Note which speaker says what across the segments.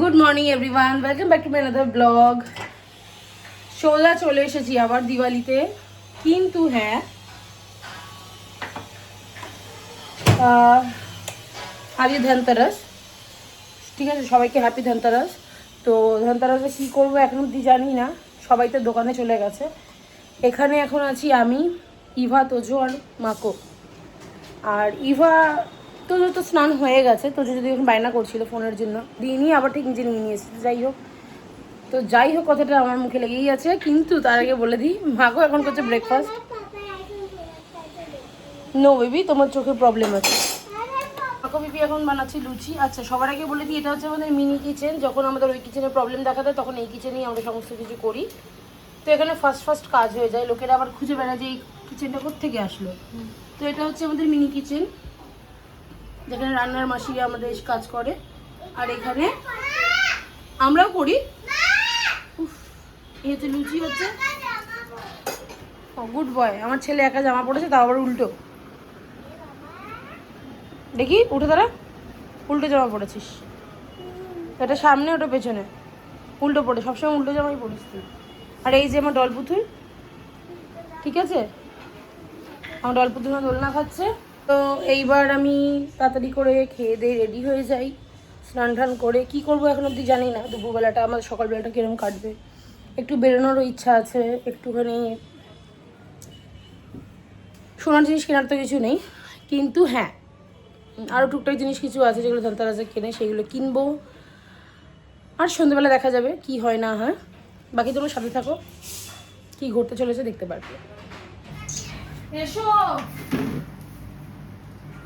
Speaker 1: Good morning everyone welcome back to my another blog সোজা চলে এসেছি আবার দিওয়ালিতে। কিন্তু হ্যাঁ আজকে ধনতেরাস। ঠিক আছে, সবাইকে হ্যাপি ধনতেরাস। তো ধনতেরাসে কী করব এখন অব্দি জানি না। সবাই তো দোকানে চলে গেছে। এখানে এখন আছি আমি, ইভা, তোজো আর মাকো। আর ইভা তোজো তো স্নান হয়ে গেছে তোজো যদি এখন বায়না করছিল ফোনের জন্য, দিয়ে নিয়ে আবার ঠিক নিজে নিয়ে নিয়েছে যাই হোক। তো যাই হোক, কথাটা আমার মুখে লেগেই আছে, কিন্তু তার আগে বলে দিই মাকো এখন করছে ব্রেকফাস্ট নো বেবি তোমার চোখে প্রবলেম আছে। মাকো বিবি এখন বানাচ্ছি লুচি। আচ্ছা সবার আগে বলে দিই, এটা হচ্ছে আমাদের মিনি কিচেন যখন আমাদের ওই কিচেনে প্রবলেম দেখা দেয়, তখন এই কিচেনেই আমরা সমস্ত কিছু করি। তো এখানে ফার্স্ট ফার্স্ট কাজ হয়ে যায়। লোকেরা আবার খুঁজে বেড়ায় যে এই কিচেনটা থেকে আসলো। তো এটা হচ্ছে আমাদের মিনি কিচেন যেখানে রান্নার মাসি আমাদের কাজ করে। আর এখানে আমরাও করি। উফ, হচ্ছে লুচি হচ্ছে। গুড বয় আমার ছেলে একা জামা পড়েছে তাও আবার উল্টো। দেখি উঠে দাঁড়া। উল্টো জামা পড়েছিস। এটা সামনে ওটা পেছনে। উল্টো পড়ে সবসময় উল্টো জামাই পড়িস তুই। আর এই যে আমার ডল পুতুল ঠিক আছে? আমার ডল পুতুল দোলনা খাচ্ছে। তো এইবার আমি তাড়াতাড়ি করে খেয়ে দিয়ে রেডি হয়ে যাই, স্নান টান করে। কি করব এখন অবধি জানি না, দুপুরবেলাটা আমার সকালবেলাটা কীরকম কাটবে। একটু বেরোনোরও ইচ্ছা আছে, একটুখানি সোনার জিনিস কেনার তো কিছু নেই, কিন্তু হ্যাঁ আরও টুকটাক জিনিস কিছু আছে যেগুলো ধনতেরাসে কেনে, সেগুলো কিনবো। আর সন্ধ্যেবেলা দেখা যাবে কি হয় না হয়। বাকি তোমার সাথে থাকো, কি ঘটতে চলেছে দেখতে পারবে। এসো।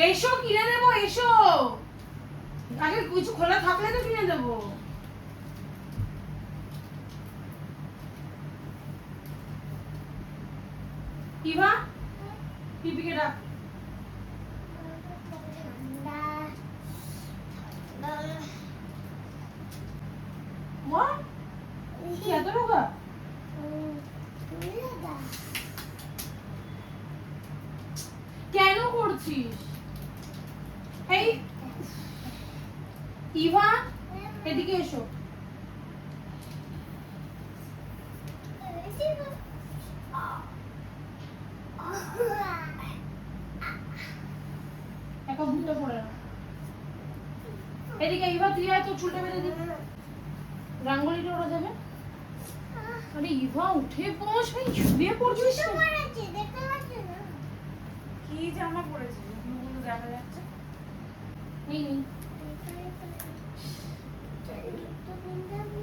Speaker 1: এসো, কিনে দেবো, এসো। আগে কিছু খোলা থাকলে তো কিনে দেবো। ইভা পিপিকে ডাক। কেন করছিস এই ইভা এদিকে এসো। একা ভুলটা পড়ে না এদিকে ইভা তুই আয় তো চুলটা বেঁধে দিবি। রাঙ্গলিটা ওরা যাবে। আরে ইভা উঠে বস ভাই শুয়ে পড়ছিস
Speaker 2: কি জামা মুখগুলো দেখা যাচ্ছে।
Speaker 1: নেই নেই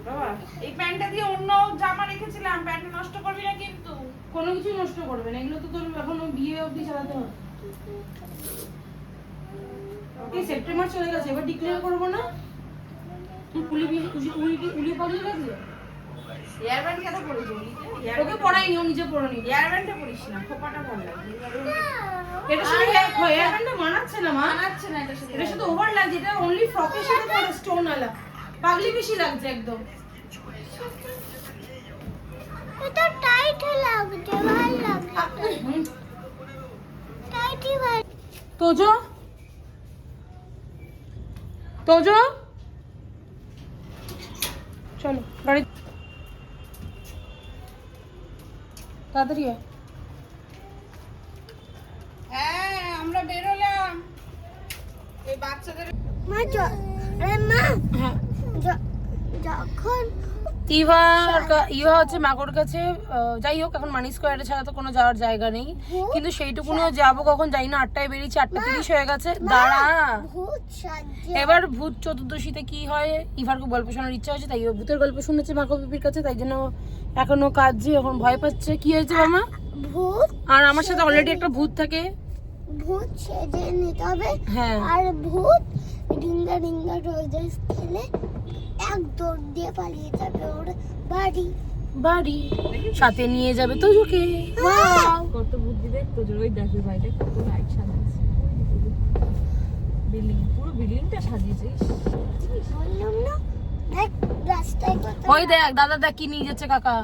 Speaker 2: বাবা এই প্যান্টটা দিয়ে অন্য জামা রেখেছিলাম প্যান্টটা নষ্ট করবি না কিন্তু।
Speaker 1: কোনো কিছু নষ্ট করবে না এগুলো তো তোর এখনও বিয়ে অবধি চালাতে হবে। এই সেপ্টেম্বর চলে গেছে এবার ডিক্লেয়ার করব না? তুই পুলি উলি উলি- পড়িয়ে লাগছে
Speaker 2: এয়ার ব্যান্ড কেন পরেছে
Speaker 1: ওকে পড়াইনি ও নিজে পড়ানি।
Speaker 2: এয়ার ব্যান্ডটা পরিস না খোপাটা ভালো লাগে।
Speaker 1: এটা মানাচ্ছে না মা?
Speaker 2: মানাচ্ছে না এটা সাথে
Speaker 1: এটা শুধু ওভার লাগছে এটা অনলি ফ্রকের সাথে পরে স্টোন আলা। পাগলি বেশি লাগছে একদম।
Speaker 3: এটা টাইট লাগছে ভালো লাগছে। টাইটই ভালো।
Speaker 1: তোজো? তোজো? চলো গাড়ি তাড়াতাড়ি আয়।
Speaker 2: হ্যাঁ আমরা বেরোলাম এই বাচ্চাদের
Speaker 3: মা আরে মা
Speaker 1: হ্যাঁ।
Speaker 3: যখন
Speaker 1: ইভা ইভা হচ্ছে মাকোর কাছে যাই হোক এখন মানি স্কোয়ারে ছাড়া তো কোনো যাওয়ার জায়গা নেই। কিন্তু সেইটুকুনিও যাব কখন যাই না আটটায় বেরিয়েছি আটটা তিরিশ হয়ে গেছে দাঁড়া। এবার ভূত চতুর্দশীতে কি হয় ইভার খুব গল্প শোনার ইচ্ছা হয়েছে তাই ভূতের গল্প শুনেছে মাকো পিপির কাছে তাই জন্য এখনও কাঁদছে এখন ভয় পাচ্ছে। কি হয়েছে মামা?
Speaker 3: ভূত
Speaker 1: আর আমার সাথে অলরেডি একটা ভূত থাকে।
Speaker 3: ভূত সেজে নিতে হবে।
Speaker 1: হ্যাঁ।
Speaker 3: আর ভূত ডিঙ্গা ডিঙ্গা রোজেস খেলে এক দৌড় দিয়ে পালিয়ে যাবে ওর বাড়ি।
Speaker 1: বাড়ি। সাথে নিয়ে যাবে তোজোকে Wow!
Speaker 2: কত বুদ্ধি দেখ তোর ওই দেখে বাইরে কত লাইট সাজিয়েছে বিল্ডিং পুরো বিল্ডিংটা সাজিয়েছিস
Speaker 3: বললাম না দেখ রাস্তায় কত
Speaker 1: ওই দেখ দাদা দেখ কি নিয়ে যাচ্ছে কাকা।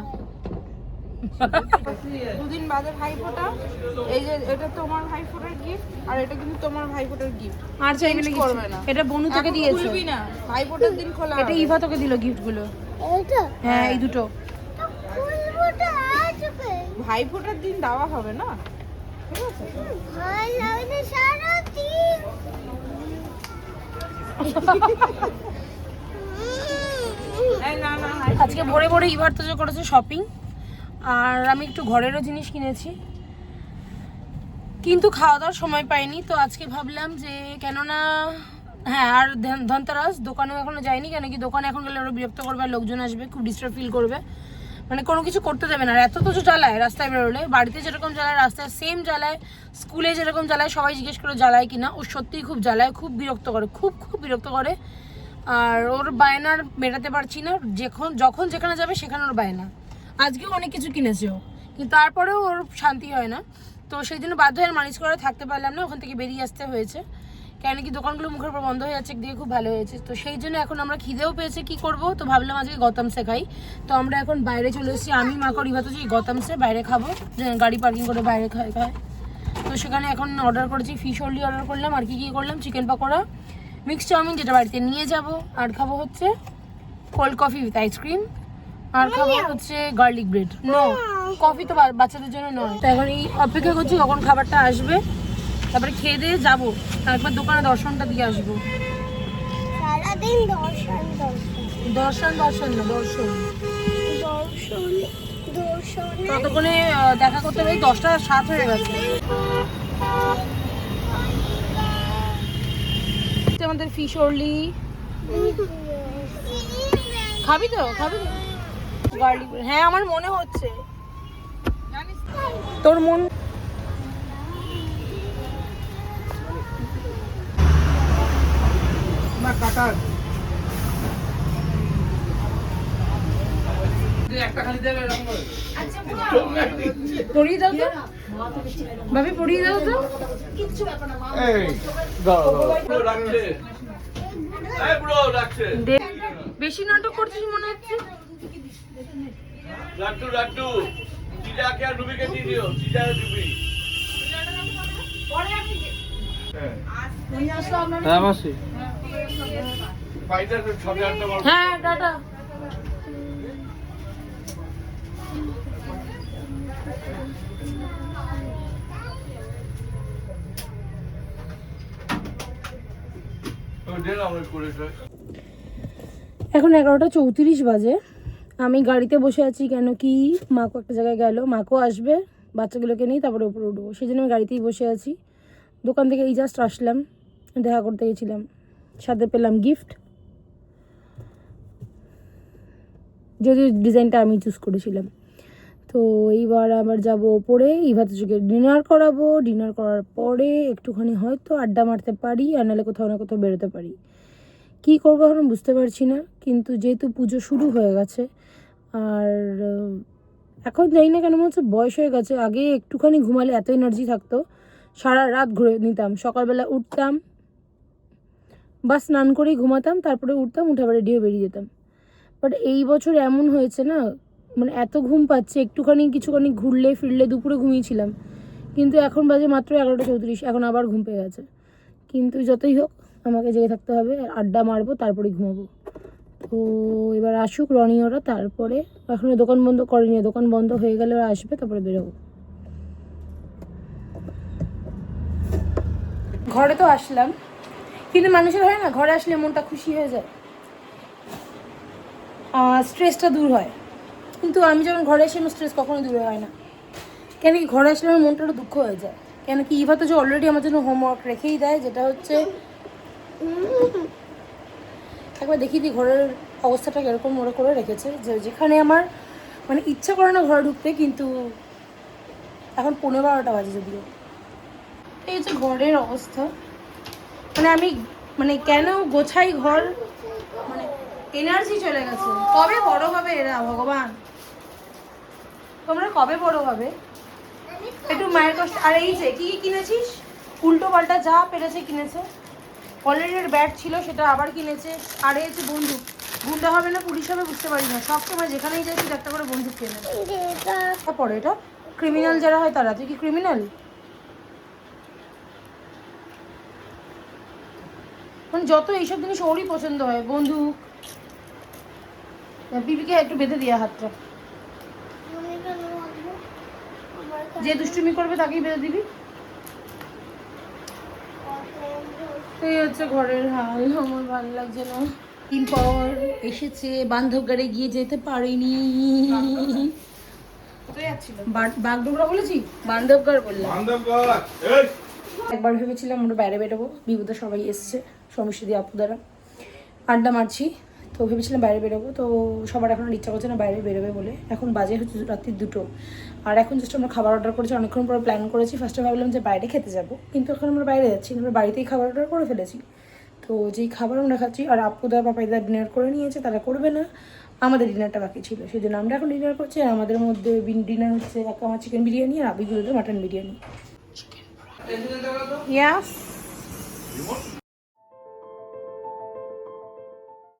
Speaker 2: দুদিন বাদে ভাইফোঁটা। এই যে এটা তোমার ভাইফোঁটার গিফট আর এটা কিন্তু তোমার ভাইফোঁটার গিফট
Speaker 1: আর চাইবে না
Speaker 2: করবে না।
Speaker 1: এটা বনু তোকে দিয়েছে।
Speaker 2: খুলবি না। ভাইফোঁটার দিন খোলা
Speaker 1: এটা
Speaker 2: হবে।
Speaker 1: ইভা তোকে দিল গিফটগুলো।
Speaker 3: এইটা?
Speaker 1: হ্যাঁ এই দুটো।
Speaker 2: ভাইফোঁটার দিন দেওয়া হবে না? ঠিক আছে।
Speaker 3: ভাই লাগবে সারা দিন।
Speaker 2: না না না।
Speaker 1: আজকে ভোরে ভোরে ইভার তো যে করেছে শপিং আর আমি একটু ঘরেরও জিনিস কিনেছি। কিন্তু খাওয়া দাওয়ার সময় পাইনি, তো আজকে ভাবলাম যে কেননা হ্যাঁ আর ধন- ধনতেরাস, দোকানেও এখনও যায়নি কেন কি দোকানে এখন গেলে ওরা বিরক্ত করবে, আর লোকজন আসবে, খুব ডিস্টার্ব ফিল করবে। মানে কোনো কিছু করতে দেবে না, আর এত তো জ্বালায় রাস্তায় বেরোলে, বাড়িতে যেরকম জ্বালায়, রাস্তায় সেম জ্বালায়, স্কুলে যেরকম জ্বালায়, সবাই জিজ্ঞেস করে জ্বালায় কিনা, ও সত্যিই খুব জ্বালায়, খুব বিরক্ত করে, খুব খুব বিরক্ত করে। আর ওর বায়নার মেটাতে পারছি না, যখন যখন যেখানে যাবে সেখানে ওর বায়না। আজকেও অনেক কিছু কিনেছে কিন্তু তারপরেও ওর শান্তি হয় না। তো সেই জন্য বাধ্য হয়ে মালিশ করে থাকতে পারলাম না, ওখান থেকে বেরিয়ে আসতে হয়েছে। কেন কি দোকানগুলো মুখের উপর বন্ধ হয়ে যাচ্ছে একদিকে খুব ভালো হয়েছে। তো সেই জন্য এখন আমরা খিদেও পেয়েছে, কি করব? তো ভাবলাম আজকে গতম সে খাই। তো আমরা এখন বাইরে চলে এসেছি। আমি, মা করি ভাত গতম সে, বাইরে খাব। গাড়ি পার্কিং করে বাইরে খাই খাই। তো সেখানে এখন অর্ডার করেছি ফিশ অনলি অর্ডার করলাম। আর কি কি করলাম? চিকেন পকোড়া মিক্স চাউমিন, যেটা বাড়িতে নিয়ে যাব। আর খাব হচ্ছে cold coffee with ice cream আর খাব হচ্ছে গার্লিক ব্রেড নো কফি তো বাচ্চাদের জন্য নয়। তো এখন এই অপেক্ষা করছি কখন খাবারটা আসবে তারপরে খেয়ে দিয়ে যাব। তারপর দোকানে দর্শনটা দিয়ে আসব।
Speaker 3: সারাদিন দর্শন দর্শন।
Speaker 1: দর্শন দর্শন না দর্শন।
Speaker 3: দর্শন
Speaker 1: ততক্ষণে দেখা করতে হবে দশটা সাত হয়ে গেছে। আমাদের ফিশ অরলি খাবি তো? খাবি তো? গার্লিক হ্যাঁ আমার মনে হচ্ছে। তোর মন পড়িয়ে দাও তো। ভাবি পড়িয়ে দাও তো।
Speaker 4: এই দাঁড়াও দাঁড়াও রাখছে এই ব্রো রাখছে
Speaker 1: দে- বেশি নাটক করছিস মনে হচ্ছে?
Speaker 4: লাড্ডু লাড্ডু। চিজাকে আর রুবিকে দিয়ে দিও। চিজা আর রুবি। হ্যাঁ মাসি
Speaker 1: হ্যাঁ টাটা এখন এগারোটা চৌত্রিশ বাজে। আমি গাড়িতে বসে আছি কেন কি? মাকো একটা জায়গায় গেল। মাকো আসবে, বাচ্চাগুলোকে নিয়ে তারপরে উপরে উঠবো। সেই জন্য আমি গাড়িতেই বসে আছি। দোকান থেকে এই জাস্ট আসলাম। দেখা করতে গেছিলাম। সাথে পেলাম গিফট যদিও ডিজাইনটা আমি চুজ করেছিলাম। তো এইবার আবার যাব ওপরে। ইভাতে চোখে ডিনার করাবো। ডিনার করার পরে একটুখানি হয়তো আড্ডা মারতে পারি আর নাহলে কোথাও না কোথাও বেরোতে পারি। কি করব এখন বুঝতে পারছি না। কিন্তু যেহেতু পুজো শুরু হয়ে গেছে, আর এখন জানি না কেন মনে হচ্ছে বয়স হয়ে গেছে। আগে একটুখানি ঘুমালে এত এনার্জি থাকতো। সারা রাত ঘুরে নিতাম। সকালবেলা উঠতাম বা স্নান করেই ঘুমাতাম, তারপরে উঠতাম, উঠে আবার রেডি হয়ে বেরিয়ে যেতাম। বাট এই বছর এমন হয়েছে না মানে এত ঘুম পাচ্ছে, একটুখানি কিছুখানি ঘুরলে, ফিরলে দুপুরে ঘুমিয়েছিলাম। কিন্তু এখন বাজে মাত্র এগারোটা চৌত্রিশ, এখন আবার ঘুম পেয়ে গেছে। কিন্তু যতই হোক আমাকে জেগে থাকতে হবে, আড্ডা মারবো, তারপরে ঘুমাবো। তো এবার আসুক রনি ওরা, তারপরে এখনও দোকান বন্ধ করেনি, দোকান বন্ধ হয়ে গেলে ওরা আসবে, তারপরে বেরোবো। ঘরে তো আসলাম, কিন্তু মানুষের হয় না, ঘরে আসলে মনটা খুশি হয়ে যায়। স্ট্রেসটা দূর হয়। কিন্তু আমি যখন ঘরে আসি, আমার স্ট্রেস কখনো দূর হয় না। কেন কি, ঘরে আসলে আমার মনটা দুঃখ হয়ে যায়। কেন কি, ইভা তো যে অলরেডি আমার জন্য হোমওয়ার্ক রেখেই দেয়, যেটা হচ্ছে একবার দেখি দিই ঘরের অবস্থাটা কীরকম ওরা করে রেখেছে। যে যেখানে আমার মানে ইচ্ছা করে না ঘরে ঢুকতে, কিন্তু এখন পনেরো বারোটা বাজে যদিও। এই যে ঘরের অবস্থা। মানে আমি মানে কেন গোছাই ঘর? মানে এনার্জি চলে গেছে। কবে বড় হবে এরা, ভগবান? তোমরা কবে বড় হবে? একটু মায়ের কষ্ট আর এই যে কি কি কিনেছিস? উল্টো পাল্টা যা পেরেছে কিনেছে। অলরেডি ব্যাট ছিল, সেটা আবার কিনেছে। আর হচ্ছে বন্দুক। গুন্ডা হবে না, পুলিশ হবে, বুঝতে পারি না। সবসময় যেখানেই যাই, শুধু একটা করে বন্দুক কেনে তারপরে এটা? ক্রিমিনাল যারা হয়, তারা। তুই কি ক্রিমিনাল মানে যত এইসব জিনিস ওরই পছন্দ হয়, বন্দুক। বিবিকে একটু বেঁধে দিয়ে হাতটা। যে দুষ্টুমি করবে, তাকেই বেঁধে দিবি
Speaker 3: কত
Speaker 1: এই হচ্ছে ঘরের হাল। আমার ভালো লাগছে না। দিন পর এসেছে বান্ধবগারে গিয়ে যেতে পারিনি। বাগডোগরা বলেছি?
Speaker 4: বান্ধবগড় বললাম।
Speaker 1: একবার ভেবেছিলাম আমরা বাইরে বেরোবো বিভূতা সবাই এসছে সমিষ্টি আপু দ্বারা। আড্ডা মারছি। তো ভেবেছিলাম বাইরে বেরোবো তো সবার এখন আর ইচ্ছা করছে না বাইরে বেরোবে বলে। এখন বাজে হচ্ছে রাত্রি দুটো। আর এখন জাস্ট আমরা খাবার অর্ডার করেছি অনেকক্ষণ পর প্ল্যান করেছি। ফার্স্টে ভাবলাম যে বাইরে খেতে যাব কিন্তু এখন আমরা বাইরে যাচ্ছি আমরা বাড়িতেই খাবার অর্ডার করে ফেলেছি। তো যেই খাবার আমরা খাচ্ছি আর আপুদা পাপাইদা ডিনার করে নিয়েছে তারা করবে না। আমাদের ডিনারটা বাকি ছিল সেই জন্য আমরা এখন ডিনার করছি। আর আমাদের মধ্যে ডিনার হচ্ছে এক আমার চিকেন বিরিয়ানি আর আবিগুলোতে মাটন বিরিয়ানি। ইয়াস